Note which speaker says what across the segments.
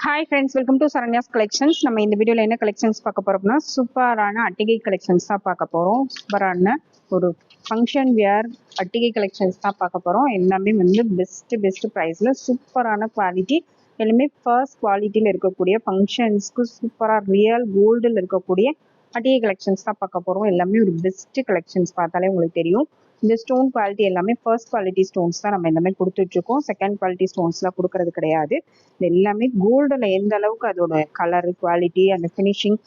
Speaker 1: Hi friends welcome to Saranya's collections நம்ம இந்த வீடியோவில் என்ன கலெக்ஷன்ஸ் பார்க்க போகிறோம்னா சூப்பரான அட்டிகை கலெக்ஷன்ஸ் தான் பார்க்க போகிறோம் சூப்பரான ஒரு ஃபங்க்ஷன் வியர் அட்டிகை கலெக்ஷன்ஸ் தான் பார்க்க போகிறோம் எல்லாமே வந்து பெஸ்ட்டு பெஸ்ட் ப்ரைஸில் சூப்பரான குவாலிட்டி எல்லாமே ஃபர்ஸ்ட் குவாலிட்டியில் இருக்கக்கூடிய ஃபங்க்ஷன்ஸ்க்கு சூப்பராக ரியல் கோல்டில் இருக்கக்கூடிய அட்டிகை கலெக்ஷன்ஸ் தான் பார்க்க போகிறோம் எல்லாமே ஒரு பெஸ்ட்டு கலெக்ஷன்ஸ் பார்த்தாலே உங்களுக்கு தெரியும். இந்த ஸ்டோன் குவாலிட்டி எல்லாமே ஃபர்ஸ்ட் குவாலிட்டி ஸ்டோன்ஸ் தான் நம்ம எல்லாமே கொடுத்துட்ருக்கோம். செகண்ட் குவாலிட்டி ஸ்டோன்ஸ்லாம் கொடுக்கறது கிடையாது. இது எல்லாமே கோல்டில் எந்த அளவுக்கு அதோட கலர் குவாலிட்டி அந்த ஃபினிஷிங்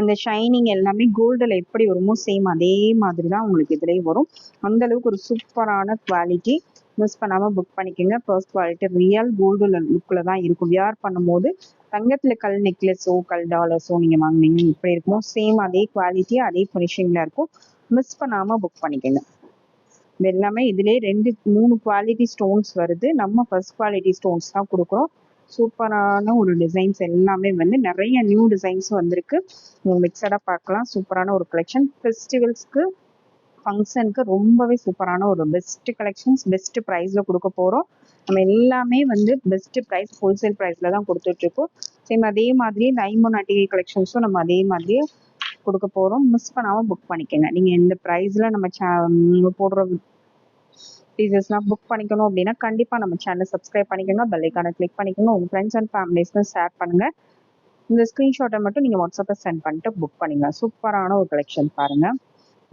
Speaker 1: அந்த ஷைனிங் எல்லாமே கோல்டில் எப்படி வருமோ சேம் அதே மாதிரி தான் உங்களுக்கு இதுலேயும் வரும். அந்த அளவுக்கு ஒரு சூப்பரான குவாலிட்டி மிஸ் பண்ணாமல் புக் பண்ணிக்கோங்க. ஃபர்ஸ்ட் குவாலிட்டி ரியல் கோல்டில் லுக்கில் தான் இருக்கும். வியார் பண்ணும்போது தங்கத்தில் கல் நெக்லஸோ கல் டாலர்ஸோ நீங்கள் வாங்குனீங்க இப்படி இருக்குமோ சேம் அதே குவாலிட்டி அதே ஃபினிஷிங்கில் இருக்கும். மிஸ் பண்ணாமல் புக் பண்ணிக்கோங்க. இது எல்லாமே இதுலேயே ரெண்டு மூணு குவாலிட்டி ஸ்டோன்ஸ் வருது. நம்ம ஃபர்ஸ்ட் குவாலிட்டி ஸ்டோன்ஸ் தான் கொடுக்குறோம். சூப்பரான ஒரு டிசைன்ஸ் எல்லாமே வந்து நிறைய நியூ டிசைன்ஸ் வந்திருக்கு. மிக்சடாக பார்க்கலாம். சூப்பரான ஒரு கலெக்ஷன் ஃபெஸ்டிவல்ஸ்க்கு ஃபங்க்ஷனுக்கு ரொம்பவே சூப்பரான ஒரு பெஸ்ட் கலெக்ஷன்ஸ் பெஸ்ட் ப்ரைஸில் கொடுக்க போகிறோம் நம்ம எல்லாமே வந்து பெஸ்ட் ப்ரைஸ் ஹோல்சேல் ப்ரைஸில் தான் கொடுத்துட்ருக்கோம் சேம் அதே மாதிரி இந்த ஐம்பொன் அட்டிகை கலெக்ஷன்ஸும் நம்ம அதே மாதிரியே கொடுக்க போகிறோம் மிஸ் பண்ணாமல் புக் பண்ணிக்கோங்க. நீங்கள் இந்த ப்ரைஸில் நம்ம சே நீங்கள் போடுற பீசஸ்லாம் புக் பண்ணிக்கணும் அப்படின்னா கண்டிப்பாக நம்ம சேனல் சப்ஸ்கிரைப் பண்ணிக்கோங்க. பெல்லைக்கான கிளிக் பண்ணிக்கோங்க. உங்கள் ஃப்ரெண்ட்ஸ் அண்ட் ஃபேமிலிஸ்க்கு ஷேர் பண்ணுங்கள் இந்த ஸ்க்ரீன்ஷாட்டை மட்டும் நீங்கள் வாட்ஸ்அப்பில் சென்ட் பண்ணிட்டு புக் பண்ணிக்கலாம். சூப்பரான ஒரு கலெக்ஷன் பாருங்கள்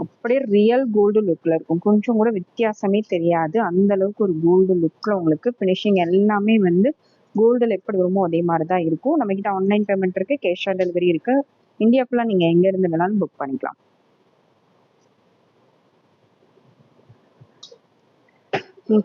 Speaker 1: அப்படியே ரியல் கோல்டு லுக்கில் இருக்கும். கொஞ்சம் கூட வித்தியாசமே தெரியாது. அந்த அளவுக்கு ஒரு கோல்டு லுக்கில் உங்களுக்கு ஃபினிஷிங் எல்லாமே வந்து கோல்டில் எப்படி வருமோ அதே மாதிரி தான் இருக்கும். நம்மக்கிட்ட ஆன்லைன் பேமெண்ட் இருக்குது கேஷ் ஆன் டெலிவரி இருக்குது இந்தியா ஃபுல்லாக நீங்கள் எங்கேருந்து வேணாலும் புக் பண்ணிக்கலாம்.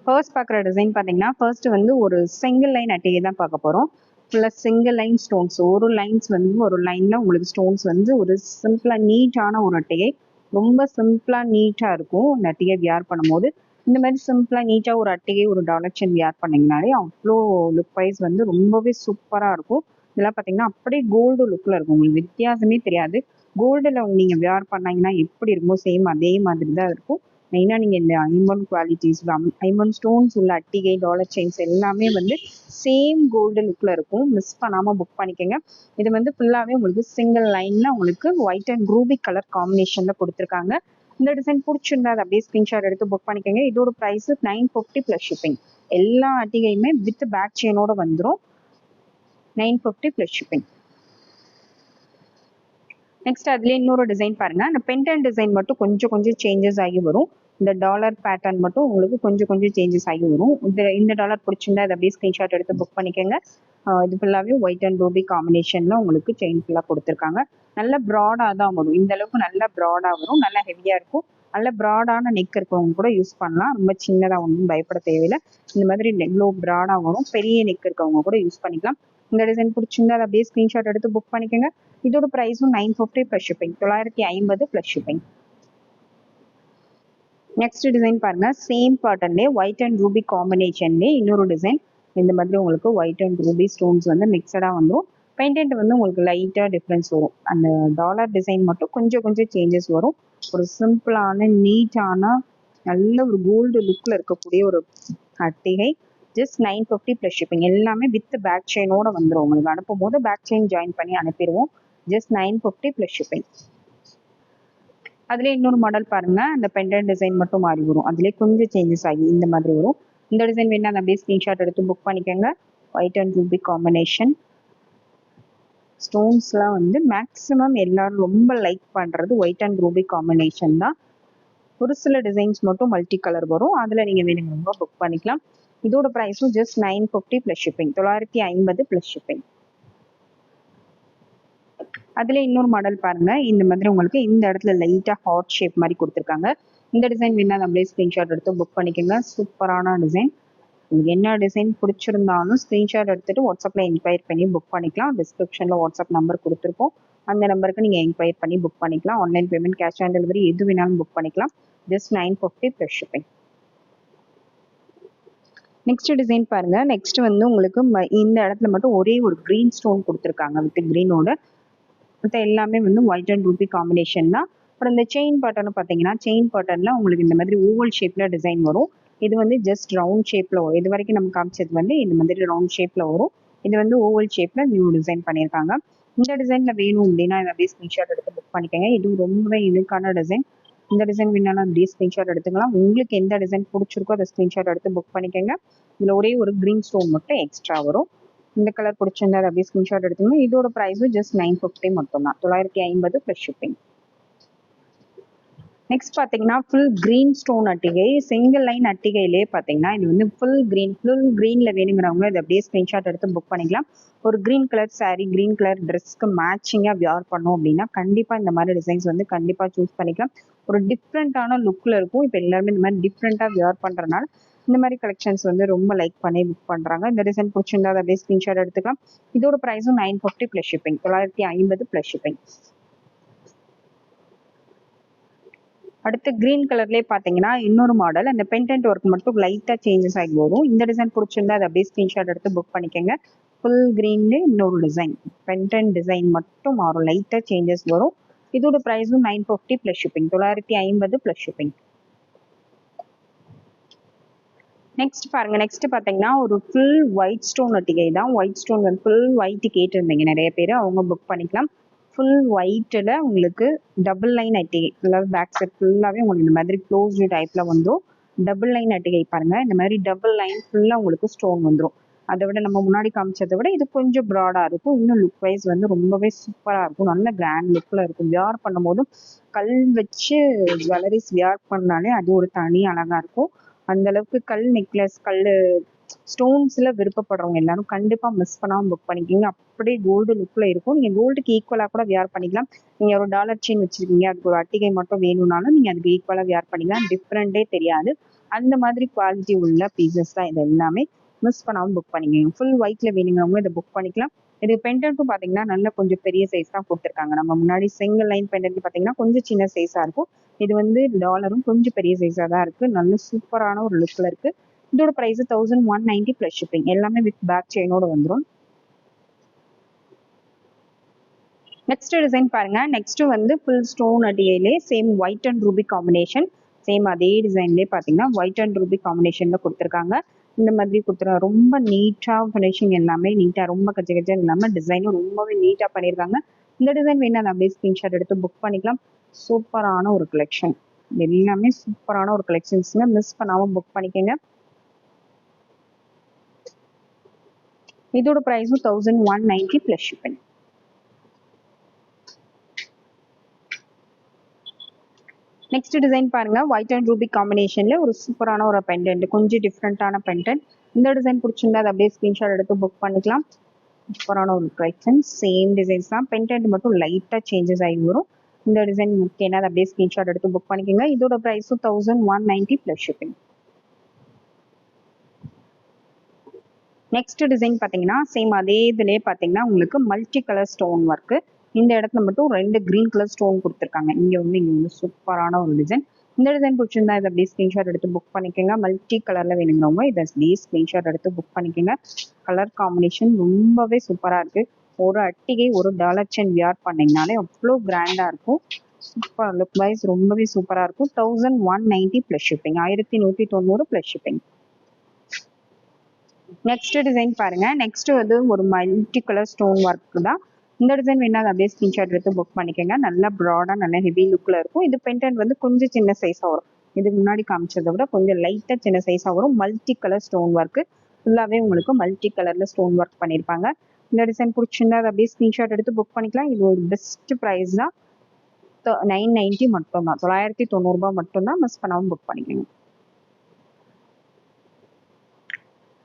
Speaker 1: ஃபர்ஸ்ட் பார்க்குற டிசைன் பார்த்தீங்கன்னா ஃபர்ஸ்ட் வந்து ஒரு சிங்கிள் லைன் அட்டையை தான் பார்க்க போகிறோம் ஃபுல்லாக சிங்கிள் லைன் ஸ்டோன்ஸ் ஒரு லைன்ஸ் வந்து ஒரு லைனில் உங்களுக்கு ஸ்டோன்ஸ் வந்து ஒரு சிம்பிளாக நீட்டான ஒரு அட்டையை ரொம்ப சிம்பிளாக நீட்டாக இருக்கும். இந்த அட்டையை வியார் பண்ணும்போது இந்த மாதிரி சிம்பிளாக நீட்டாக ஒரு அட்டையை ஒரு டாலர் செயின் பண்ணிங்கனாலே அவ்வளோ லுக் வைஸ் வந்து ரொம்பவே சூப்பராக இருக்கும். இதெல்லாம் பார்த்தீங்கன்னா அப்படியே கோல்டு லுக்கில் இருக்கும். உங்களுக்கு வித்தியாசமே தெரியாது. கோல்டில் நீங்கள் வியர் பண்ணீங்கன்னா எப்படி இருக்குமோ சேம் அதே மாதிரி தான் இருக்கும். மெயினாக நீங்கள் இந்த ஐம்பன் குவாலிட்டிஸ் ஐம்பன் ஸ்டோன்ஸ் உள்ள அட்டிகை டாலர் செயின்ஸ் எல்லாமே வந்து சேம் கோல்டு லுக்கில் இருக்கும். மிஸ் பண்ணாமல் புக் பண்ணிக்கோங்க. இது வந்து ஃபுல்லாகவே உங்களுக்கு சிங்கிள் லைனில் உங்களுக்கு ஒயிட் அண்ட் ரூபி கலர் காம்பினேஷனில் கொடுத்துருக்காங்க. இந்த டிசைன் பிடிச்சிருந்தா அதை அப்படியே ஸ்க்ரீன்ஷாட் எடுத்து புக் பண்ணிக்கோங்க. இதோட price nine fifty plus shipping எல்லா அட்டிகையுமே வித் பேக் செயினோட வந்துடும் nine fifty plus shipping next அதுலேயே இன்னொரு டிசைன் பாருங்க. அந்த பென்டன் டிசைன் மட்டும் கொஞ்சம் கொஞ்சம் சேஞ்சஸ் ஆகி வரும். இந்த டாலர் பேட்டர்ன் மட்டும் உங்களுக்கு கொஞ்சம் கொஞ்சம் சேஞ்சஸ் ஆகி வரும். இந்த இந்த டாலர் பிடிச்சிருந்தா அதை அப்படியே ஸ்க்ரீன்ஷாட் எடுத்து புக் பண்ணிக்கோங்க. இது ஃபுல்லாகவே ஒயிட் அண்ட் ரூபி காம்பினேஷனில் உங்களுக்கு செயின் ஃபுல்லாக கொடுத்துருக்காங்க. நல்ல ப்ராடாக தான் வரும். இந்த அளவுக்கு நல்லா ப்ராடாக வரும். நல்லா ஹெவியாக இருக்கும். நல்ல ப்ராடான நெக் இருக்கவங்க கூட யூஸ் பண்ணலாம். ரொம்ப சின்னதாக ஒன்றும் பயப்பட தேவையில்லை. இந்த மாதிரி இவ்வளோ ப்ராடாக வரும். பெரிய நெக் இருக்கவங்க கூட யூஸ் பண்ணிக்கலாம். இந்த டிசைன் பிடிச்சிருந்தா அதை அப்படியே ஸ்க்ரீன்ஷாட் எடுத்து புக் பண்ணிக்கோங்க. இதோட ப்ரைஸும் நைன் ஃபிஃப்டி ப்ளஸ் ஷிப்பிங் தொள்ளாயிரத்தி ஐம்பது ப்ளஸ் ஷிப்பிங் நெக்ஸ்ட் டிசைன் பாருங்க. சேம் பேட்டர்ன்லேயே ஒயிட் அண்ட் ரூபி காம்பினேஷன்லேயே இன்னொரு டிசைன் இந்த மாதிரி உங்களுக்கு ஒயிட் அண்ட் ரூபி ஸ்டோன்ஸ் வந்து மிக்சடாக வந்துடும் பெயிண்டன்ட் வந்து உங்களுக்கு லைட்டாக டிஃப்ரென்ஸ் வரும். அந்த டாலர் டிசைன் மட்டும் கொஞ்சம் கொஞ்சம் சேஞ்சஸ் வரும். ஒரு சிம்பிளான நீட்டான நல்ல ஒரு கோல்டு லுக்கில் இருக்கக்கூடிய ஒரு அட்டிகை. Just nine fifty plus shipping எல்லாமே வித் பேக் செயினோட வந்துடும் உங்களுக்கு அனுப்பும் போது பேக் செயின் ஜாயின் பண்ணி அனுப்பிடுவோம் just nine fifty plus shipping அதுலேயே இன்னொரு மாடல் பாருங்க. அந்த பெண்டன் டிசைன் மட்டும் மாறி வரும். அதுலேயே கொஞ்சம் சேஞ்சஸ் ஆகி இந்த மாதிரி வரும். இந்த டிசைன் வேணா அந்த அப்படியே ஸ்க்ரீன்ஷாட் எடுத்து புக் பண்ணிக்கோங்க. ஒயிட் அண்ட் ரூபி காம்பினேஷன் ஸ்டோன்ஸ்லாம் வந்து மேக்ஸிமம் எல்லாரும் ரொம்ப லைக் பண்ணுறது ஒயிட் அண்ட் ரூபி காம்பினேஷன் தான். ஒரு சில டிசைன்ஸ் மட்டும் மல்டி கலர் வரும். அதில் நீங்கள் வேணுங்க புக் பண்ணிக்கலாம். இதோட ப்ரைஸும் just nine fifty plus shipping தொள்ளாயிரத்தி ஐம்பது ப்ளஸ் ஷிப்பிங் அதில் இன்னொரு மாடல் பாருங்க. இந்த மாதிரி உங்களுக்கு இந்த இடத்துல லைட்டாக ஹார்ட் ஷேப் மாதிரி கொடுத்துருக்காங்க. இந்த டிசைன் வேணா நம்மளே ஸ்க்ரீன்ஷாட் எடுத்து புக் பண்ணிக்கோங்க. சூப்பரான டிசைன் உங்களுக்கு என்ன டிசைன் பிடிச்சிருந்தாலும் ஸ்க்ரீன்ஷாட் எடுத்துட்டு வாட்ஸ்அப்பில் என்கொயர் பண்ணி புக் பண்ணிக்கலாம். டிஸ்கிரிப்ஷனில் வாட்ஸ்அப் நம்பர் கொடுத்துருப்போம். அந்த நம்பருக்கு நீங்கள் என்கொயர் பண்ணி புக் பண்ணிக்கலாம். Online payment cash on delivery எது வேணாலும் புக் பண்ணிக்கலாம். Just nine fifty plus shipping next design பாருங்க. நெக்ஸ்ட் வந்து உங்களுக்கு இந்த இடத்துல மட்டும் ஒரே ஒரு க்ரீன் ஸ்டோன் கொடுத்துருக்காங்க வித் க்ரீனோட மற்ற எல்லாமே வந்து ஒயிட் அண்ட் ரூபி காம்பினேஷன் தான். அப்புறம் இந்த செயின் பேட்டர்னு பார்த்தீங்கன்னா செயின் பேட்டர்னில் உங்களுக்கு இந்த மாதிரி ஓவல் ஷேப்பில் டிசைன் வரும். இது வந்து ஜஸ்ட் ரவுண்ட் ஷேப்பில் வரும் இது வரைக்கும் நம்ம காமிச்சது வந்து இந்த மாதிரி ரவுண்ட் ஷேப்பில் வரும். இது வந்து ஓவல் ஷேப்ல நியூ டிசைன் பண்ணியிருக்காங்க. இந்த டிசைன்ல வேணும் அப்படின்னா இதை அப்படியே ஸ்கிரீன்ஷாட் எடுத்து புக் பண்ணிக்கோங்க. இது ரொம்பவே யூனிக்கான டிசைன் இந்த டிசைன் வேணாலும் அப்படியே ஸ்கிரீன்ஷாட் எடுத்துக்கலாம். உங்களுக்கு எந்த டிசைன் பிடிச்சிருக்கோ அதை ஸ்கிரீன்ஷாட் எடுத்து புக் பண்ணிக்கோங்க. இதில் ஒரே ஒரு க்ரீன் ஸ்டோன் மட்டும் எக்ஸ்ட்ரா வரும். இந்த கலர் பிடிச்சிருந்தா அப்படியே ஸ்கிரீன்ஷாட் எடுத்துக்கோங்க. இதோட ப்ரைஸும் ஜஸ்ட் நைன் ஃபிஃப்டி மட்டும் தான் தொள்ளாயிரத்தி ஐம்பது ப்ளஸ் ஷிப்பிங் நெக்ஸ்ட் பார்த்தீங்கன்னா ஃபுல் க்ரீன் ஸ்டோன் அட்டிகை சிங்கிள் லைன் அட்டிகையிலே பார்த்தீங்கன்னா இது வந்து ஃபுல் க்ரீன் ஃபுல் க்ரீனில் வேணுங்கிறவங்க இதை அப்படியே ஸ்க்ரீன்ஷாட் எடுத்து புக் பண்ணிக்கலாம். ஒரு green colour sari green colour ட்ரெஸ்க்கு மேட்சிங்காக வியர் பண்ணோம் அப்படின்னா கண்டிப்பாக இந்த மாதிரி டிசைன்ஸ் வந்து கண்டிப்பாக சூஸ் பண்ணிக்கலாம். ஒரு டிஃப்ரெண்ட்டான லுக்கில் இருக்கும். இப்போ எல்லாருமே இந்த மாதிரி டிஃப்ரெண்ட்டாக வியர் பண்ணுறனால இந்த மாதிரி கலெக்ஷன்ஸ் வந்து ரொம்ப லைக் பண்ணி புக் பண்ணுறாங்க இந்த டிசைன் பிடிச்சிருந்தா அதை அப்படியே ஸ்க்ரீன்ஷாட் எடுத்துக்கலாம். இதோட ப்ரைஸும் நைன் ஃபிஃப்டி ப்ளஸ் ஷிப்பிங் தொள்ளாயிரத்தி ஐம்பது ப்ளஸ் ஷிப்பிங் அடுத்து கிரீன் கலர்லேயே பார்த்தீங்கன்னா இன்னொரு மாடல் அந்த பென்டென்ட் ஒர்க் மட்டும் லைட்டாக சேஞ்சஸ் ஆகி வரும். இந்த டிசைன் பிடிச்சிருந்தா அதை அப்படியே ஸ்க்ரீன்ஷாட் எடுத்து புக் பண்ணிக்கோங்க. ஃபுல் க்ரீன்ல இன்னொரு டிசைன் பென்டென்ட் டிசைன் மட்டும் மாறும். லைட்டாக சேஞ்சஸ் வரும். இதோட ப்ரைஸும் நைன் ஃபிஃப்டி ப்ளஸ் ஷிப்பிங் தொள்ளாயிரத்தி ஐம்பது ப்ளஸ் ஷிப்பிங் நெக்ஸ்ட் பாருங்க. நெக்ஸ்ட் பார்த்தீங்கன்னா ஒரு ஃபுல் ஒயிட் ஸ்டோன் ஒட்டிகை தான். ஒயிட் ஸ்டோன் வந்து ஃபுல் ஒயிட் கேட்டிருந்தீங்க. நிறைய பேர். அவங்க புக் பண்ணிக்கலாம். ஃபுல் ஒயிட்டில் உங்களுக்கு டபுள் லைன் அட்டிகை அதாவது பேக் சைட் ஃபுல்லாகவே உங்களுக்கு இந்த மாதிரி க்ளோஸ்டு டைப்பில் வந்துடும் டபுள் லைன் அட்டிகை பாருங்கள் இந்த மாதிரி டபுள் லைன் ஃபுல்லாக உங்களுக்கு ஸ்டோன் வந்துடும் அதை விட நம்ம முன்னாடி காமிச்சதை விட இது கொஞ்சம் ப்ராடாக இருக்கும். இன்னும் லுக் வைஸ் வந்து ரொம்பவே சூப்பராக இருக்கும். நல்ல கிராண்ட் லுக்கில் இருக்கும். வியார் பண்ணும்போதும் கல் வச்சு ஜுவல்லரிஸ் வியர் பண்ணாலே அது ஒரு தனி அழகாக இருக்கும். அந்த அளவுக்கு கல் நெக்லஸ் கல் ஸ்டோன்ஸ்ல விருப்பப்படுறவங்க எல்லாரும் கண்டிப்பா மிஸ் பண்ணாம புக் பண்ணிக்கிங்க. அப்படியே கோல்டு லுக்ல இருக்கும். நீங்க கோல்டுக்கு ஈக்குவலா கூட வியர் பண்ணிக்கலாம். நீங்க ஒரு டாலர் செயின் வச்சிருக்கீங்க. அதுக்கு ஒரு அட்டிகை மட்டும் வேணும்னாலும் நீங்க அதுக்கு ஈக்குவலா வியர் பண்ணிக்கலாம். டிஃப்ரெண்டே தெரியாது. அந்த மாதிரி குவாலிட்டி உள்ள பீசஸ் தான் இது எல்லாமே மிஸ் பண்ணாம புக் பண்ணிக்கோங்க. ஃபுல் ஒயிட்ல வேணுங்கிறவங்க இதை புக் பண்ணிக்கலாம். இது பெண்டன்ட்டும் பாத்தீங்கன்னா நல்ல கொஞ்சம் பெரிய சைஸ் தான் கொடுத்துருக்காங்க. நம்ம முன்னாடி சிங்கிள் லைன் பெண்டன்ட் பாத்தீங்கன்னா கொஞ்சம் சின்ன சைஸா இருக்கும். இது வந்து டாலரும் கொஞ்சம் பெரிய சைஸா தான் இருக்கு. நல்ல சூப்பரான ஒரு லுக்ல இருக்கு. இதோட price thousand one ninety plus shipping எல்லாமே வித் பேக் செயினோட வந்துடும் நெக்ஸ்ட் டிசைன் பாருங்க. நெக்ஸ்ட் வந்து ஃபுல் ஸ்டோன் அடியிலே same white and ruby combination same அதே டிசைன்லேயே பார்த்தீங்கன்னா ஒயிட் அண்ட் ரூபி காம்பினேஷன்ல கொடுத்துருக்காங்க. இந்த மாதிரி கொடுத்துருக்காங்க ரொம்ப நீட்டாக ஃபினிஷிங் எல்லாமே நீட்டாக ரொம்ப கச்ச கச்சன்னு இல்லாமல் டிசைனும் ரொம்பவே நீட்டாக பண்ணியிருக்காங்க இந்த டிசைன் வேணும் அதை அப்படியே ஸ்க்ரீன்ஷாட் எடுத்து புக் பண்ணிக்கலாம். சூப்பரான ஒரு கலெக்ஷன் எல்லாமே சூப்பரான ஒரு கலெக்ஷன்ஸுங்க மிஸ் பண்ணாமல் புக் பண்ணிக்கோங்க. இதோட ப்ரைஸும் thousand one ninety plus shipping next design பாருங்க ஒயிட் அண்ட் ரூபி காம்பினேஷன்ல ஒரு சூப்பரான ஒரு பெண்டன்ட் கொஞ்சம் டிஃப்ரெண்டான பெண்டன்ட் இந்த டிசைன் பிடிச்சிருந்தா அதை அப்படியே ஸ்கிரீன்ஷாட் எடுத்து புக் பண்ணிக்கலாம். சூப்பரான ஒரு கலெக்ஷன் சேம் டிசைன்ஸ் தான். பெண்டன்ட் மட்டும் லைட்டாக சேஞ்சஸ் ஆகி வரும். இந்த டிசைன் முக்கியம் அதை அப்படியே ஸ்கிரீன்ஷாட் எடுத்து புக் பண்ணிக்கோங்க. இதோட ப்ரைஸும் thousand one ninety plus shipping next design பார்த்தீங்கன்னா சேம் அதே இதுலேயே பார்த்தீங்கன்னா உங்களுக்கு மல்டி கலர் ஸ்டோன் ஒர்க்கு இந்த இடத்துல மட்டும் ரெண்டு கிரீன் கலர் ஸ்டோன் கொடுத்துருக்காங்க. இங்கே வந்து இங்கே வந்து சூப்பரான ஒரு டிசைன் இந்த டிசைன் பிடிச்சிருந்தா இதை அப்படியே ஸ்க்ரீன்ஷாட் எடுத்து புக் பண்ணிக்கோங்க. மல்டி கலரில் வேணுங்கிறவங்க இதை அப்படியே ஸ்க்ரீன்ஷாட் எடுத்து புக் பண்ணிக்கோங்க. கலர் காம்பினேஷன் ரொம்பவே சூப்பராக இருக்குது ஒரு அட்டிகை ஒரு டாலர் வியார் வியர் பண்ணிங்கனாலே அவ்வளோ கிராண்டாக இருக்கும். சூப்பர் லுக் வைஸ் ரொம்பவே சூப்பராக இருக்கும். Thousand one ninety plus shipping ஆயிரத்தி நூற்றி தொண்ணூறு ப்ளஸ் ஷிப்பிங் நெக்ஸ்ட் டிசைன் பாருங்க. நெக்ஸ்ட் வந்து ஒரு மல்டி கலர் ஸ்டோன் ஒர்க் தான். இந்த டிசைன் வேணா அதை அப்படியே ஸ்கிரீன்ஷாட் எடுத்து புக் பண்ணிக்கோங்க. நல்லா ப்ராடா நல்ல ஹெவி லுக்ல இருக்கும். இது பென்டென்ட் வந்து கொஞ்சம் சின்ன சைஸா வரும். இதுக்கு முன்னாடி காமிச்சதை விட கொஞ்சம் லைட்டா சின்ன சைஸா வரும். மல்டி கலர் ஸ்டோன் ஒர்க் ஃபுல்லாவே உங்களுக்கு மல்டி கலர்ல ஸ்டோன் ஒர்க் பண்ணிருப்பாங்க. இந்த டிசைன் பிடிச்சிருந்தா அதை அப்படியே ஸ்கிரீன்ஷாட் எடுத்து புக் பண்ணிக்கலாம். இது ஒரு பெஸ்ட் ப்ரைஸ் தான். நைன் நைன்ட்டி மட்டும்தான். தொள்ளாயிரத்தி தொண்ணூறுபா மட்டும் தான் மிஸ் பண்ணாமல் புக் பண்ணிக்கோங்க.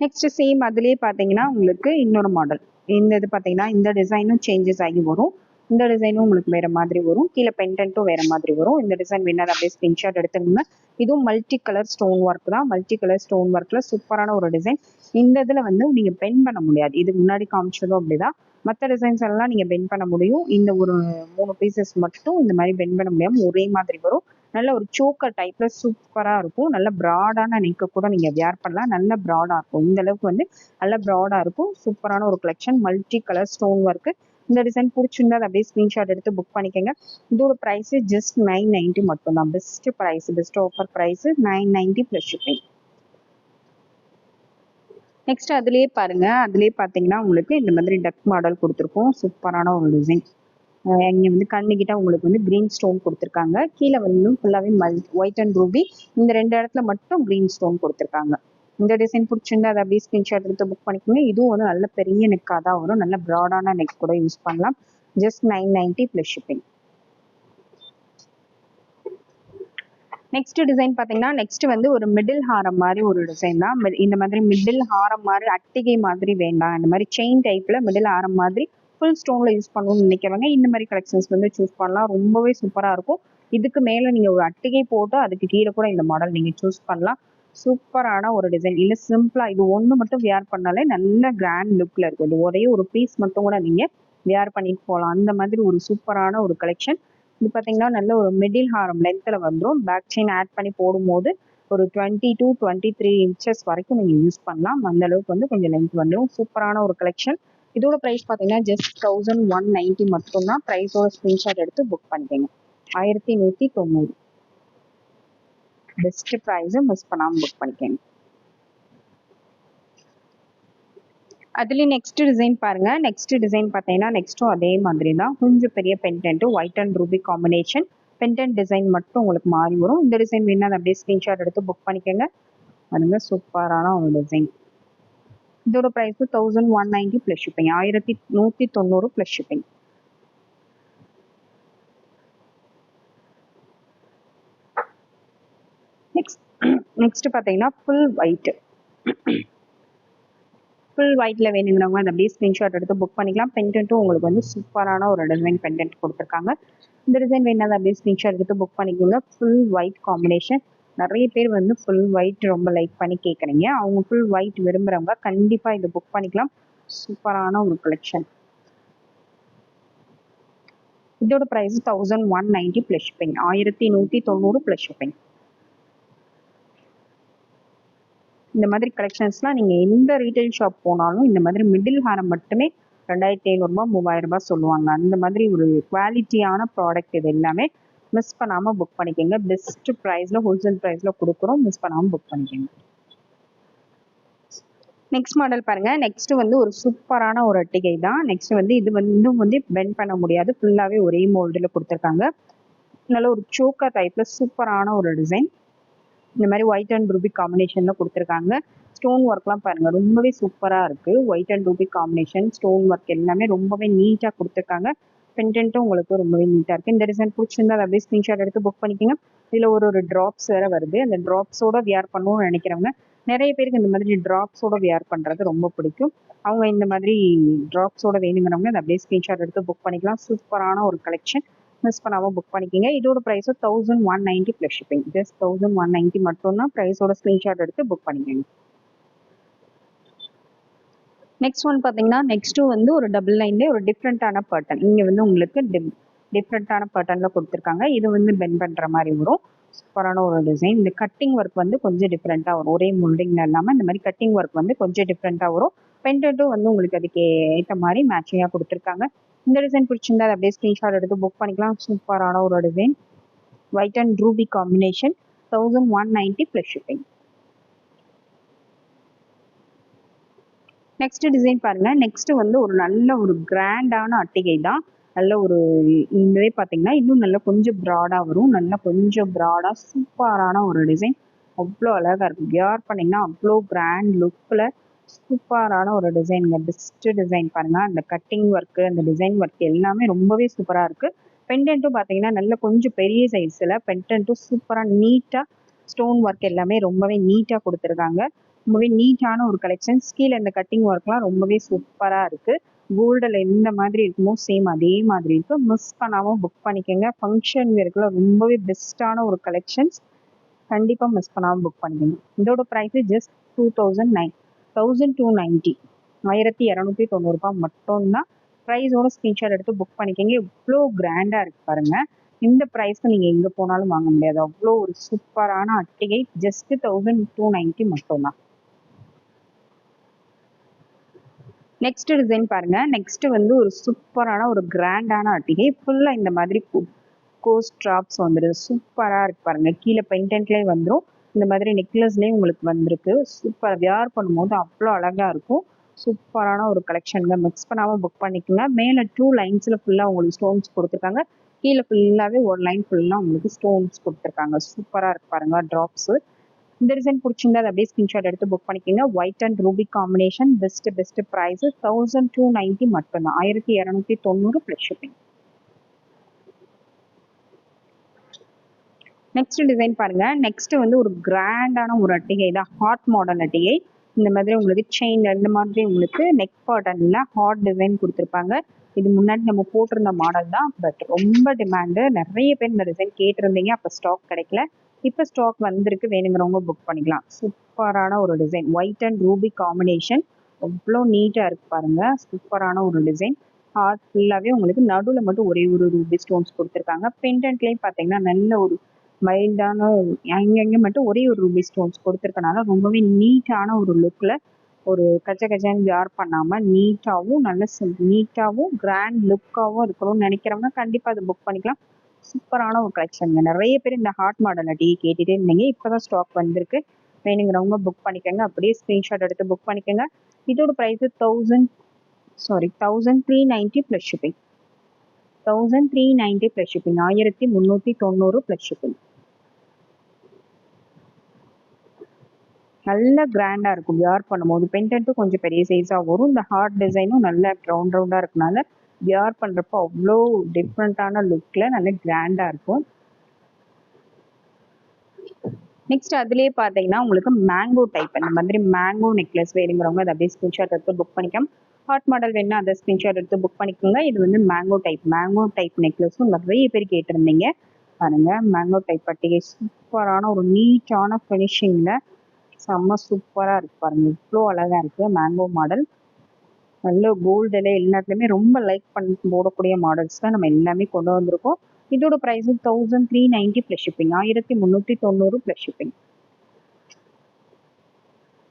Speaker 1: நெக்ஸ்ட் சேம் அதுலேயே பார்த்தீங்கன்னா உங்களுக்கு இன்னொரு மாடல் இந்த இது பார்த்தீங்கன்னா இந்த டிசைனும் சேஞ்சஸ் ஆகி வரும். இந்த டிசைனும் உங்களுக்கு வேற மாதிரி வரும். கீழே பென்டென்ட்டும் வேற மாதிரி வரும். இந்த டிசைன் வேணாலும் அப்படியே ஸ்கிரீன்ஷாட் எடுத்துக்கோங்க. இதுவும் மல்டி கலர் ஸ்டோன் ஒர்க் தான். மல்டி கலர் ஸ்டோன் ஒர்க்ல சூப்பரான ஒரு டிசைன் இந்த இதுல வந்து நீங்க பென் பண்ண முடியாது. இதுக்கு முன்னாடி காமிச்சதும் அப்படிதான். மற்ற டிசைன்ஸ் எல்லாம் நீங்க பென் பண்ண முடியும். இந்த ஒரு மூணு பீசஸ் மட்டும் இந்த மாதிரி பென் பண்ண முடியாம ஒரே மாதிரி வரும். நல்ல ஒரு சோக்கர் டைப்ல சூப்பரா இருக்கும். நல்ல ப்ராடான நெக்க கூட நீங்க வியர் பண்ணலாம். நல்ல ப்ராடா இருக்கும். இந்த அளவுக்கு வந்து நல்ல ப்ராடா இருக்கும். சூப்பரான ஒரு collection multi colour stone work இந்த டிசைன் பிடிச்சிருந்தா அதை அப்படியே ஸ்கிரீன்ஷாட் எடுத்து புக் பண்ணிக்கோங்க. இதோட ப்ரைஸ் ஜஸ்ட் நைன் நைன்டி மட்டும் தான் best price best offer price nine ninety plus shipping next அதுலேயே பாருங்க. அதுலேயே பார்த்தீங்கன்னா உங்களுக்கு இந்த மாதிரி டக் மாடல் கொடுத்துருக்கோம். சூப்பரான ஒரு டிசைன் இங்கே வந்து கண்ணுக்கிட்ட உங்களுக்கு வந்து க்ரீன் ஸ்டோன் கொடுத்துருக்காங்க. கீழே வந்து ஃபுல்லாகவே மல் ஒயிட் அண்ட் ரூபி இந்த ரெண்டு இடத்துல மட்டும் க்ரீன் ஸ்டோன் கொடுத்துருக்காங்க. இந்த டிசைன் பிடிச்சிருந்தா அதை அப்படியே ஸ்க்ரீன்ஷாட் எடுத்து புக் பண்ணிக்கோங்க. இதுவும் வந்து நல்ல பெரிய நெக்காக தான் வரும். நல்ல ப்ராடான நெக் கூட யூஸ் பண்ணலாம். Just nine ninety plus shipping next design பார்த்தீங்கன்னா நெக்ஸ்ட் வந்து ஒரு மிடில் ஹாரம் மாதிரி ஒரு டிசைன் தான். இந்த மாதிரி மிடில் ஹாரம் மாதிரி அட்டிகை மாதிரி வேண்டாம். இந்த மாதிரி செயின் டைப்ல மிடில் ஹாரம் மாதிரி ஃபுல் ஸ்டோன்ல யூஸ் பண்ணணும்னு நினைக்கிறவங்க இந்த மாதிரி கலெக்ஷன்ஸ் வந்து சூஸ் பண்ணலாம். ரொம்பவே சூப்பரா இருக்கும். இதுக்கு மேல நீங்க ஒரு அட்டிகை போட்டு அதுக்கு கீழே கூட இந்த மாடல் நீங்க சூஸ் பண்ணலாம். சூப்பரான ஒரு டிசைன் இல்ல சிம்பிளா இது ஒண்ணு மட்டும் வியர் பண்ணாலே நல்ல கிராண்ட் லுக்ல இருக்கும். இது ஒரே ஒரு பீஸ் மட்டும் கூட நீங்க வியர் பண்ணிட்டு போகலாம். அந்த மாதிரி ஒரு சூப்பரான ஒரு கலெக்ஷன் இது பார்த்தீங்கன்னா நல்ல ஒரு மிடில் ஹாரம் லென்த்தில் வந்துடும் பேக் செயின் ஆட் பண்ணி போடும்போது ஒரு twenty two twenty three inches வரைக்கும் நீங்கள் யூஸ் பண்ணலாம். அந்த அளவுக்கு வந்து கொஞ்சம் லென்த் வந்துடும் சூப்பரான ஒரு கலெக்ஷன் இதோட ப்ரைஸ் பார்த்தீங்கன்னா ஜஸ்ட் தௌசண்ட் ஒன் நைன்ட்டி மட்டும்தான். ப்ரைஸோட ஸ்க்ரீன்ஷாட் எடுத்து புக் பண்ணிக்கோங்க. ஆயிரத்தி நூற்றி தொண்ணூறு. பெஸ்ட் ப்ரைஸை மிஸ் பண்ணாமல் புக் பண்ணிக்கோங்க. அதுலேயும் நெக்ஸ்ட் டிசைன் பாருங்க. நெக்ஸ்ட் டிசைன் பார்த்தீங்கன்னா நெக்ஸ்ட்டும் அதே மாதிரி தான் கொஞ்சம் பெரிய pendant white and ruby combination pendant design மட்டும் உங்களுக்கு மாறி வரும். இந்த டிசைன் வேணும் அதை அப்படியே ஸ்க்ரீன்ஷாட் எடுத்து புக் பண்ணிக்கோங்க. பாருங்க சூப்பரான ஒரு டிசைன் இதோட price thousand one ninety plus shipping ஆயிரத்தி நூற்றி தொண்ணூறு ப்ளஸ் ஷிப்பிங் நெக்ஸ்ட் நெக்ஸ்ட் பார்த்தீங்கன்னா ஃபுல் ஒயிட் ஃபுல் ஒயிட்டில் வேணுங்கிறவங்க அந்த அப்படியே ஸ்க்ரீன்ஷாட் எடுத்து புக் பண்ணிக்கலாம். பென்டென்ட்டும் உங்களுக்கு வந்து சூப்பரான ஒரு டிசைன் பெண்டென்ட் கொடுத்துருக்காங்க. இந்த டிசைன் வேணா அப்படியே ஸ்க்ரீன்ஷாட் எடுத்து புக் பண்ணிக்கோங்க. ஃபுல் ஒயிட் காம்பினேஷன் நிறைய பேர் வந்து ஃபுல் ஒயிட் ரொம்ப லைக் பண்ணி கேட்குறீங்க அவங்க ஃபுல் ஒயிட் விரும்புகிறவங்க கண்டிப்பாக இதை புக் பண்ணிக்கலாம். சூப்பரான ஒரு கலெக்ஷன் இதோட price thousand one ninety plus shipping ஆயிரத்தி நூற்றி தொண்ணூறு ப்ளஸ் ஷிப்பிங் இந்த மாதிரி கலெக்ஷன்ஸ்லாம் நீங்கள் எந்த ரீட்டைல் ஷாப் போனாலும் இந்த மாதிரி மிடில் ஹாரம் மட்டுமே ரெண்டாயிரத்தி ஐநூறுரூபா மூவாயிரம் ரூபாய் சொல்லுவாங்க. அந்த மாதிரி ஒரு குவாலிட்டியான ப்ராடக்ட் இது எல்லாமே மிஸ் பண்ணாமல் புக் பண்ணிக்கோங்க. பெஸ்ட் ப்ரைஸில் ஹோல்சேல் ப்ரைஸில் கொடுக்குறோம். மிஸ் பண்ணாமல் புக் பண்ணிக்கோங்க. நெக்ஸ்ட் மாடல் பாருங்க. நெக்ஸ்ட் வந்து ஒரு சூப்பரான ஒரு அட்டிகை தான். நெக்ஸ்ட் வந்து இது வந்து இன்னும் வந்து பெண்ட் பண்ண முடியாது. ஃபுல்லாகவே ஒரே மோல்டில் கொடுத்துருக்காங்க. நல்ல ஒரு சோக்கா டைப்பில் சூப்பரான ஒரு டிசைன் இந்த மாதிரி ஒயிட் அண்ட் ரூபி காம்பினேஷன்ல கொடுத்துருக்காங்க. ஸ்டோன் ஒர்க்லாம் பாருங்க. ரொம்பவே சூப்பரா இருக்கு. White and ruby combination stone work எல்லாமே ரொம்பவே நீட்டா கொடுத்துருக்காங்க. பென்டென்ட்டும் உங்களுக்கு ரொம்பவே நீட்டாக இருக்குது இந்த டிசைன் பிடிச்சிருந்தா அதை அப்படியே ஸ்க்ரீன்ஷாட் எடுத்து புக் பண்ணிக்கோங்க. இதில் ஒரு ஒரு ட்ராப்ஸ் வேறு வருது. அந்த ட்ராப்ஸோட வியர் பண்ணணும்னு நினைக்கிறவங்க நிறைய பேருக்கு இந்த மாதிரி ட்ராப்ஸோட வியர் பண்ணுறது ரொம்ப பிடிக்கும். அவங்க இந்த மாதிரி ட்ராப்ஸோட வேணுங்கிறவங்க அதை அப்படியே ஸ்க்ரீன்ஷாட் எடுத்து புக் பண்ணிக்கலாம். சூப்பரான ஒரு கலெக்ஷன் மிஸ் பண்ணாமல் புக் பண்ணிக்கிங்க. இதோட price thousand one ninety plus shipping just thousand one ninety மட்டும்தான் ப்ரைஸோட ஸ்க்ரீன்ஷாட் எடுத்து புக் பண்ணிக்கோங்க. நெக்ஸ்ட் ஒன் பார்த்தீங்கன்னா நெக்ஸ்ட்டு வந்து ஒரு டபுள் லைன்லேயே ஒரு டிஃப்ரெண்ட்டான பேட்டர்ன் இங்கே வந்து உங்களுக்கு டிப் டிஃப்ரெண்ட்டான பேட்டர்னில் கொடுத்துருக்காங்க. இது வந்து பென் பண்ணுற மாதிரி வரும். சூப்பரான ஒரு டிசைன் இந்த கட்டிங் ஒர்க் வந்து கொஞ்சம் டிஃப்ரெண்ட்டாக வரும். ஒரே மோல்டிங்கில் இல்லாமல் இந்த மாதிரி கட்டிங் ஒர்க் வந்து கொஞ்சம் டிஃப்ரெண்ட்டாக வரும். பென்டென்ட்டும் வந்து உங்களுக்கு அதுக்கு ஏற்ற மாதிரி மேட்சிங்காக கொடுத்துருக்காங்க. இந்த டிசைன் பிடிச்சிருந்தா அதை அப்படியே ஸ்க்ரீன்ஷாட் எடுத்து புக் பண்ணிக்கலாம். சூப்பரான ஒரு design white and ruby combination thousand one ninety plus shipping next design பாருங்க. நெக்ஸ்ட் வந்து ஒரு நல்ல ஒரு கிராண்டான அட்டிகை தான் நல்ல ஒரு இதுவே பார்த்தீங்கன்னா இன்னும் நல்ல கொஞ்சம் ப்ராடாக வரும். நல்லா கொஞ்சம் ப்ராடாக சூப்பரான ஒரு டிசைன் அவ்வளோ அழகாக இருக்கும். கியர் பண்ணிங்கன்னா அவ்வளோ கிராண்ட் லுக்கில் சூப்பரான ஒரு டிசைனுங்க பெஸ்ட் டிசைன் பாருங்க. அந்த கட்டிங் ஒர்க்கு அந்த டிசைன் ஒர்க் எல்லாமே ரொம்பவே சூப்பராக இருக்கு. பெண்டன்ட்டும் பார்த்தீங்கன்னா நல்ல கொஞ்சம் பெரிய சைஸில் பெண்டன்ட்டும் சூப்பராக நீட்டாக ஸ்டோன் ஒர்க் எல்லாமே ரொம்பவே நீட்டாக கொடுத்துருக்காங்க. ரொம்பவே நீட்டான ஒரு கலெக்ஷன்ஸ் கீழே இந்த கட்டிங் ஒர்க்லாம் ரொம்பவே சூப்பராக இருக்குது கோல்டில் எந்த மாதிரி இருக்குமோ சேம் அதே மாதிரி இருக்கு. மிஸ் பண்ணாமல் புக் பண்ணிக்கோங்க. ஃபங்க்ஷன் வேர்க்கில் ரொம்பவே பெஸ்ட்டான ஒரு கலெக்ஷன்ஸ் கண்டிப்பாக மிஸ் பண்ணாமல் புக் பண்ணிக்கோங்க. இதோட price just two thousand nine thousand two ninety ஆயிரத்தி இரநூத்தி தொண்ணூறுபா மட்டும்தான். ப்ரைஸோட ஸ்க்ரீன்ஷாட் எடுத்து புக் பண்ணிக்கோங்க. இவ்வளோ கிராண்டாக இருக்கு பாருங்கள் இந்த ப்ரைஸ்க்கு நீங்கள் எங்கே போனாலும் வாங்க முடியாது. அவ்வளோ ஒரு சூப்பரான அட்டிகை. ஜஸ்ட் தௌசண்ட் டூ நைன்ட்டி மட்டும்தான். நெக்ஸ்ட் டிசைன் பாருங்க. நெக்ஸ்ட் வந்து ஒரு சூப்பரான ஒரு கிராண்டான அட்டிகை. ஃபுல்லா இந்த மாதிரி கோஸ் ட்ராப்ஸ் வந்துடுது சூப்பரா இருக்கு பாருங்க. கீழே பெயிண்டன்ட்லேயே வந்துடும் இந்த மாதிரி நெக்லஸ்லேயும் உங்களுக்கு வந்திருக்கு. சூப்பர் வியார் பண்ணும்போது அவ்வளோ அழகாக இருக்கும். சூப்பரான ஒரு கலெக்ஷனுங்க மிக்ஸ் பண்ணாமல் புக் பண்ணிக்கோங்க. மேலே டூ லைன்ஸில் ஃபுல்லாக உங்களுக்கு ஸ்டோன்ஸ் கொடுத்துருக்காங்க. கீழே ஃபுல்லாகவே ஒரு லைன் ஃபுல்லாக உங்களுக்கு ஸ்டோன்ஸ் கொடுத்துருக்காங்க. சூப்பராக இருக்கு பாருங்க. ட்ராப்ஸு இந்த டிசைன் பிடிச்சிருந்தா அதை அப்படியே ஸ்கிரீன்ஷாட் எடுத்து புக் பண்ணிக்கோங்க. White and ruby combination best best price thousand two ninety மட்டும்தான். ஆயிரத்தி இரநூத்தி தொண்ணூறு ப்ளஸ் ஷிப்பிங் நெக்ஸ்ட் டிசைன் பாருங்க. நெக்ஸ்ட் வந்து ஒரு கிராண்டான ஒரு அட்டிகை தான். ஹாட் மாடல் அட்டிகை. இந்த மாதிரி உங்களுக்கு செயின் இந்த மாதிரி உங்களுக்கு நெக் பாட்டன்ல ஹாட் டிசைன் கொடுத்துருப்பாங்க. இது முன்னாடி நம்ம போட்டிருந்த மாடல் தான். பட் ரொம்ப டிமாண்டு நிறைய பேர் இந்த டிசைன் கேட்டிருந்தீங்க. அப்போ ஸ்டாக் கிடைக்கல. இப்போ ஸ்டாக் வந்திருக்கு வேணுங்கிறவங்க புக் பண்ணிக்கலாம். சூப்பரான ஒரு design white and ruby combination அவ்வளோ நீட்டாக இருக்கு பாருங்க. சூப்பரான ஒரு டிசைன் ஹார்ட் ஃபுல்லாகவே உங்களுக்கு நடுவில் மட்டும் ஒரே ஒரு ரூபி ஸ்டோன்ஸ் கொடுத்துருக்காங்க. பெண்டன்ட்லேயும் பார்த்தீங்கன்னா நல்ல ஒரு மைல்டான அங்கங்கே மட்டும் ஒரே ஒரு ரூபி ஸ்டோன்ஸ் கொடுத்துருக்கனால ரொம்பவே நீட்டான ஒரு லுக்கில் ஒரு கச்ச கச்சன்னு யார் பண்ணாமல் நீட்டாகவும் நல்ல நீட்டாகவும் கிராண்ட் லுக்காகவும் இருக்கணும்னு நினைக்கிறவங்க கண்டிப்பாக அதை புக் பண்ணிக்கலாம். சூப்பரான ஒரு கலெக்ஷனுங்க நிறைய பேர் இந்த ஹார்ட் மாடல் அடி கேட்டுட்டே இருந்தீங்க. இப்போ தான் ஸ்டாக் வந்திருக்கு. வேணுங்கிறவங்க புக் பண்ணிக்கோங்க. அப்படியே ஸ்க்ரீன்ஷாட் எடுத்து புக் பண்ணிக்கோங்க. இதோட price thousand sorry thousand three ninety plus shipping thousand three ninety plus shipping ஆயிரத்தி முந்நூற்றி தொண்ணூறு ப்ளஸ் ஷிப்பிங் நல்ல கிராண்டாக இருக்கும். யார் பண்ணும்போது பெண்டன்ட்டும் கொஞ்சம் பெரிய சைஸாக வரும். இந்த ஹார்ட் டிசைனும் நல்ல ரவுண்ட் ரவுண்டாக இருக்கனால வியர் பண்ணுறப்போ அவ்வளோ டிஃப்ரெண்ட்டான லுக்கில் நல்ல கிராண்டாக இருக்கும். நெக்ஸ்ட் அதுலேயே பார்த்தீங்கன்னா உங்களுக்கு மேங்கோ டைப் அந்த மாதிரி மேங்கோ நெக்லஸ் வேணுங்கிறவங்க அதை அப்படியே ஸ்க்ரீன்ஷாட் எடுத்து புக் பண்ணிக்கலாம். ஹாட் மாடல் வேணும்னா அதை ஸ்க்ரீன்ஷாட் எடுத்து புக் பண்ணிக்கோங்க. இது வந்து மேங்கோ டைப் மேங்கோ டைப் நெக்லஸும் நிறைய பேர் கேட்டிருந்தீங்க. பாருங்க மேங்கோ டைப் பட்டிகை சூப்பரான ஒரு நீட்டான ஃபினிஷிங்கில் செம்ம சூப்பராக இருக்கு பாருங்க. இவ்வளோ அழகாக இருக்குது மேங்கோ மாடல் நல்ல கோல்டில் எல்லாத்துலேயுமே ரொம்ப லைக் பண்ணி போடக்கூடிய மாடல்ஸ் தான் நம்ம எல்லாமே கொண்டு வந்திருக்கோம். இதோட price thousand three ninety plus shipping ஆயிரத்தி முந்நூற்றி தொண்ணூறு ப்ளஸ் ஷிப்பிங்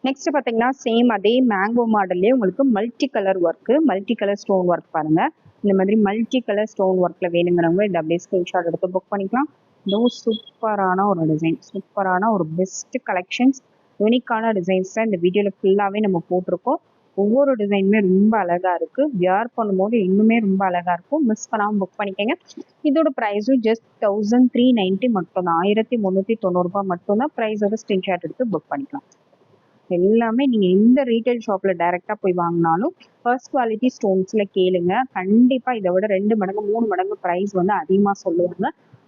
Speaker 1: நெக்ஸ்ட் பார்த்தீங்கன்னா சேம் அதே மேங்கோ மாடல்லே உங்களுக்கு multi colour work multi colour stone work பாருங்க. இந்த மாதிரி மல்டி கலர் ஸ்டோன் ஒர்க்கில் வேணுங்கிறவங்க இந்த அப்படியே ஸ்க்ரீன்ஷாட் எடுத்து புக் பண்ணிக்கலாம். இதுவும் சூப்பரான ஒரு டிசைன் சூப்பரான ஒரு பெஸ்ட் கலெக்ஷன்ஸ் யூனிக்கான டிசைன்ஸ் தான் இந்த வீடியோவில் ஃபுல்லாகவே நம்ம போட்டிருக்கோம். ஒவ்வொரு டிசைனுமே ரொம்ப அழகாக இருக்குது வியர் பண்ணும்போது இன்னுமே ரொம்ப அழகாக இருக்கும். மிஸ் பண்ணாமல் புக் பண்ணிக்கோங்க. இதோட ப்ரைஸும் ஜஸ்ட் தௌசண்ட் த்ரீ நைன்ட்டி மட்டும்தான் ஆயிரத்தி முந்நூற்றி தொண்ணூறுபா மட்டும்தான் ப்ரைஸோட ஸ்கிரீன்ஷாட் எடுத்து புக் பண்ணிக்கலாம். எல்லாமே நீங்கள் எந்த ரீட்டைல் ஷாப்பில் டைரெக்டாக போய் வாங்கினாலும் ஃபர்ஸ்ட் குவாலிட்டி ஸ்டோன்ஸில் கேளுங்க. கண்டிப்பாக இதை விட ரெண்டு மடங்கு மூணு மடங்கு ப்ரைஸ் வந்து அதிகமாக சொல்லுவாங்க.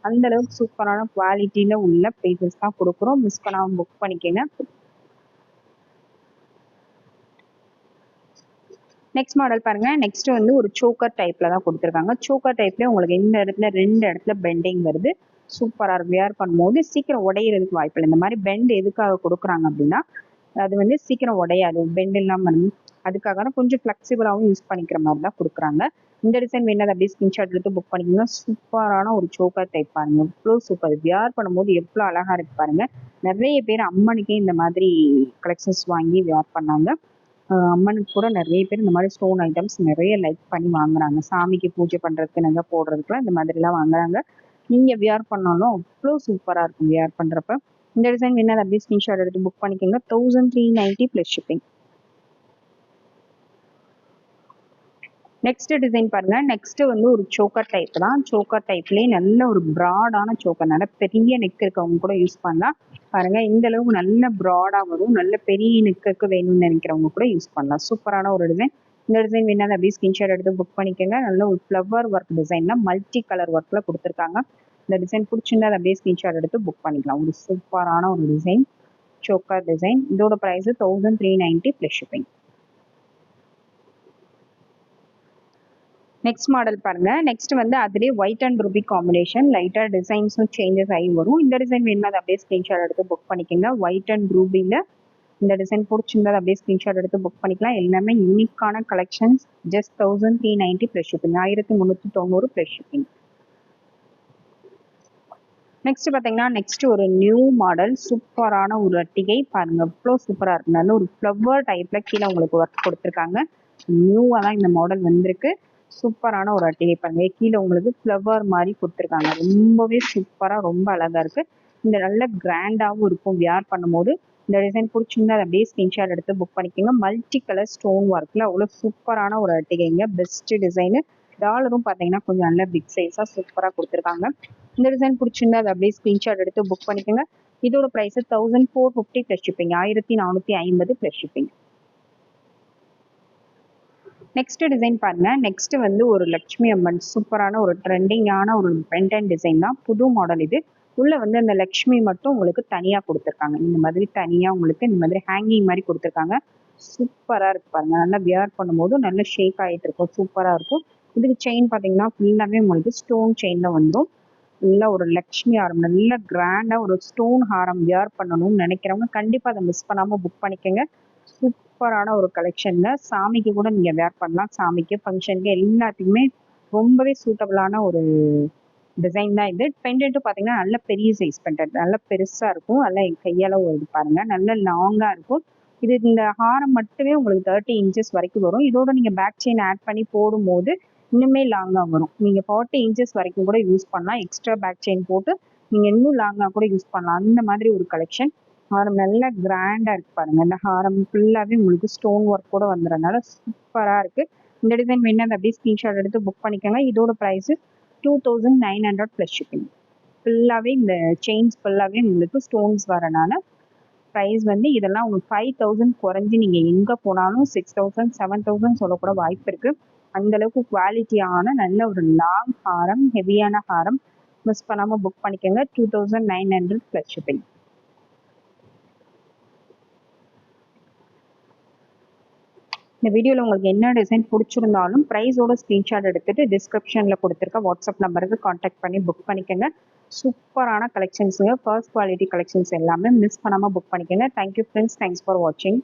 Speaker 1: அந்த அளவுக்கு சூப்பரான குவாலிட்டியில் உள்ள ப்ரைஸஸ் தான் கொடுக்குறோம். மிஸ் பண்ணாமல் புக் பண்ணிக்கோங்க. நெக்ஸ்ட் மாடல் பாருங்க. நெக்ஸ்ட் வந்து ஒரு சோக்கர் டைப்ல தான் கொடுத்துருக்காங்க. சோக்கர் டைப்ல உங்களுக்கு இந்த இடத்துல ரெண்டு இடத்துல பெண்டிங் வருது. சூப்பராக வியர் பண்ணும்போது சீக்கிரம் உடையிறதுக்கு வாய்ப்பு இல்லை. இந்த மாதிரி பெண்ட் எதுக்காக கொடுக்குறாங்க அப்படின்னா அது வந்து சீக்கிரம் உடையாது. பெண்ட் இல்லாமல் அதுக்காக தான் கொஞ்சம் ஃப்ளெக்சிபிளாகவும் யூஸ் பண்ணிக்கிற மாதிரி தான் கொடுக்குறாங்க. இந்த டிசைன் வேணாது அப்படியே ஸ்கிரீன்ஷாட் எடுத்து புக் பண்ணிக்கோங்க. சூப்பரான ஒரு சோக்கர் டைப் பாருங்க. எவ்வளோ சூப்பர் வியார் பண்ணும்போது எவ்வளோ அழகாக இருக்கு பாருங்க. நிறைய பேர் அம்மனுக்கே இந்த மாதிரி கலெக்ஷன்ஸ் வாங்கி வியார் பண்ணாங்க. அம்மனுக்கு கூட நிறைய பேர் இந்த மாதிரி ஸ்டோன் ஐட்டம்ஸ் நிறைய லைக் பண்ணி வாங்குறாங்க. சாமிக்கு பூஜை பண்ணுறதுக்கு நாங்கள் போடுறதுக்குலாம் இந்த மாதிரிலாம் வாங்குறாங்க. நீங்கள் வியர் பண்ணாலும் அவ்வளோ சூப்பராக இருக்கும் வியர் பண்ணுறப்ப இந்த டிசைன் என்ன அப்படியே ஸ்க்ரீன்ஷாட் எடுத்து புக் பண்ணிக்கோங்க. Thousand three ninety plus shipping next design பாருங்க. நெக்ஸ்ட் வந்து ஒரு சோக்கர் டைப் தான். சோக்கர் டைப்லேயே நல்ல ஒரு ப்ராடான சோக்கர் நல்ல பெரிய நெக் இருக்கவங்க கூட யூஸ் பண்ணலாம். பாருங்க இந்த அளவுக்கு நல்ல ப்ராடா வரும். நல்ல பெரிய நெக்குக்கு வேணும்னு நினைக்கிறவங்க கூட யூஸ் பண்ணலாம். சூப்பரான ஒரு டிசைன் இந்த டிசைன் வேணாலும் அப்படியே ஸ்கிரீன்ஷாட் எடுத்து புக் பண்ணிக்கோங்க. நல்ல ஒரு ஃப்ளவர் ஒர்க் டிசைன்ல மல்டி கலர் ஒர்க்ல கொடுத்துருக்காங்க. இந்த டிசைன் பிடிச்சிருந்தா அதை அப்படியே ஸ்கிரீன்ஷாட் எடுத்து புக் பண்ணிக்கலாம். ஒரு சூப்பரான ஒரு டிசைன் சோக்கர் டிசைன் இதோட price thousand three ninety plus shipping next model பாருங்க. நெக்ஸ்ட் வந்து அதுலேயே ஒயிட் அண்ட் ரூபி காம்பினேஷன் லைட்டாக டிசைன்ஸும் சேஞ்சஸ் ஆகி வரும். இந்த டிசைன் வேணுமா அதை அப்படியே ஸ்க்ரீன்ஷாட் எடுத்து புக் பண்ணிக்கோங்க. ஒயிட் அண்ட் ரூபியில் இந்த டிசைன் பிடிச்சிருந்தது அப்படியே ஸ்க்ரீன்ஷாட் எடுத்து புக் பண்ணிக்கலாம். எல்லாமே யூனிக்கான collections just thousand three ninety plus shipping ஆயிரத்தி முந்நூற்றி தொண்ணூறு ப்ளஸ் ஷிப்பிங் நெக்ஸ்ட் பார்த்தீங்கன்னா நெக்ஸ்ட் ஒரு நியூ மாடல் சூப்பரான ஒரு அட்டிகை. பாருங்க இவ்வளோ சூப்பராக இருக்கு. நல்ல ஒரு ஃப்ளவர் டைப்ல கீழே உங்களுக்கு ஒர்க் கொடுத்துருக்காங்க. நியூவாக தான் இந்த மாடல் வந்திருக்கு. சூப்பரான ஒரு அட்டிகை பாருங்க கீழே உங்களுக்கு ஃப்ளவர் மாதிரி கொடுத்துருக்காங்க. ரொம்பவே சூப்பராக ரொம்ப அழகா இருக்கு. இந்த நல்ல கிராண்டாகவும் இருக்கும். வியார் பண்ணும்போது இந்த டிசைன் பிடிச்சிருந்தா அதை அப்படியே ஸ்கிரீன்ஷாட் எடுத்து புக் பண்ணிக்கோங்க. மல்டி கலர் ஸ்டோன் ஒர்க்கில் அவ்வளோ சூப்பரான ஒரு அட்டிகைங்க பெஸ்ட் டிசைனு டாலரும் பார்த்தீங்கன்னா கொஞ்சம் நல்ல பிக் சைஸாக சூப்பராக கொடுத்துருக்காங்க. இந்த டிசைன் பிடிச்சிருந்தா அதை அப்படியே ஸ்கிரீன்ஷாட் எடுத்து புக் பண்ணிக்கோங்க. இதோட price thousand four fifty plus shipping ஆயிரத்தி நானூற்றி ஐம்பது ப்ளஸ் ஷிப்பிங் நெக்ஸ்ட் டிசைன் பாருங்க. நெக்ஸ்ட் வந்து ஒரு லக்ஷ்மி அம்மன் சூப்பரான ஒரு ட்ரெண்டிங்கான ஒரு பென்டன் டிசைன் தான். புது மாடல் இது. உள்ள வந்து அந்த லக்ஷ்மி மட்டும் உங்களுக்கு தனியாக கொடுத்துருக்காங்க. இந்த மாதிரி தனியாக உங்களுக்கு இந்த மாதிரி ஹேங்கிங் மாதிரி கொடுத்துருக்காங்க. சூப்பராக இருக்கு பாருங்க. நல்லா வியர் பண்ணும்போது நல்லா ஷேக் ஆகிட்டு இருக்கும். சூப்பராக இருக்கும். இதுக்கு செயின் பார்த்தீங்கன்னா ஃபுல்லாகவே உங்களுக்கு ஸ்டோன் செயினில் வந்துடும் நல்லா ஒரு லக்ஷ்மி ஹாரம் நல்ல கிராண்டாக ஒரு ஸ்டோன் ஹாரம் வியர் பண்ணணும்னு நினைக்கிறவங்க கண்டிப்பாக அதை மிஸ் பண்ணாமல் புக் பண்ணிக்கோங்க. சூப்பரான ஒரு கலெக்ஷன்ல சாமிக்கு கூட நீங்க வேர் பண்ணலாம். சாமிக்கு ஃபங்க்ஷனுக்கு எல்லாத்துக்குமே ரொம்பவே சூட்டபிளான ஒரு டிசைன் தான் இது. பெண்டென்ட்டு பார்த்தீங்கன்னா நல்ல பெரிய சைஸ் பெண்டென்ட் நல்ல பெருசாக இருக்கும். நல்லா என் ஒரு இது பாருங்க. நல்ல லாங்காக இருக்கும். இது இந்த ஹாரம் மட்டுமே உங்களுக்கு தேர்ட்டி இன்ச்சஸ் வரைக்கும் வரும். இதோட நீங்கள் பேக் செயின் ஆட் பண்ணி போடும்போது இன்னுமே லாங்காக வரும். நீங்கள் ஃபார்ட்டி இன்ச்சஸ் வரைக்கும் கூட யூஸ் பண்ணலாம். எக்ஸ்ட்ரா பேக் செயின் போட்டு நீங்கள் இன்னும் லாங்காக கூட யூஸ் பண்ணலாம். அந்த மாதிரி ஒரு கலெக்ஷன் ஹாரம் நல்லா கிராண்டா இருக்கு பாருங்க. இந்த ஹாரம் ஃபுல்லாவே உங்களுக்கு ஸ்டோன் ஒர்க் கூட வந்துடுறதுனால சூப்பரா இருக்கு. இந்த டிசைன் வேணும் அதை அப்படியே ஸ்கிரீன்ஷாட் எடுத்து புக் பண்ணிக்கோங்க. இதோட price two thousand nine hundred plus shipping ஃபுல்லாகவே இந்த செயின்ஸ் ஃபுல்லாகவே உங்களுக்கு ஸ்டோன்ஸ் வரனால ப்ரைஸ் வந்து இதெல்லாம் உங்களுக்கு ஃபைவ் தௌசண்ட் குறைஞ்சி நீங்கள் எங்கே போனாலும் சிக்ஸ் தௌசண்ட் செவன் தௌசண்ட் சொல்லக்கூட வாய்ப்பு இருக்குது அந்தளவுக்கு குவாலிட்டியான நல்ல ஒரு லாங் ஹாரம் ஹெவியான ஹாரம் மிஸ் பண்ணாமல் புக் பண்ணிக்கோங்க. Two thousand nine hundred plus shipping இந்த வீடியோவில் உங்களுக்கு என்ன டிசைன் பிடிச்சிருந்தாலும் ப்ரைஸோட ஸ்க்ரீன்ஷாட் எடுத்துட்டு டிஸ்கிரிப்ஷனில் கொடுத்துருக்க வாட்ஸ்அப் நம்பருக்கு காண்டாக்ட் பண்ணி புக் பண்ணிக்கோங்க. சூப்பரான கலெக்ஷன்ஸுங்க ஃபர்ஸ்ட் குவாலிட்டி கலெக்ஷன்ஸ் எல்லாமே மிஸ் பண்ணாமல் புக் பண்ணிக்கோங்க. Thank you friends thanks for வாட்சிங்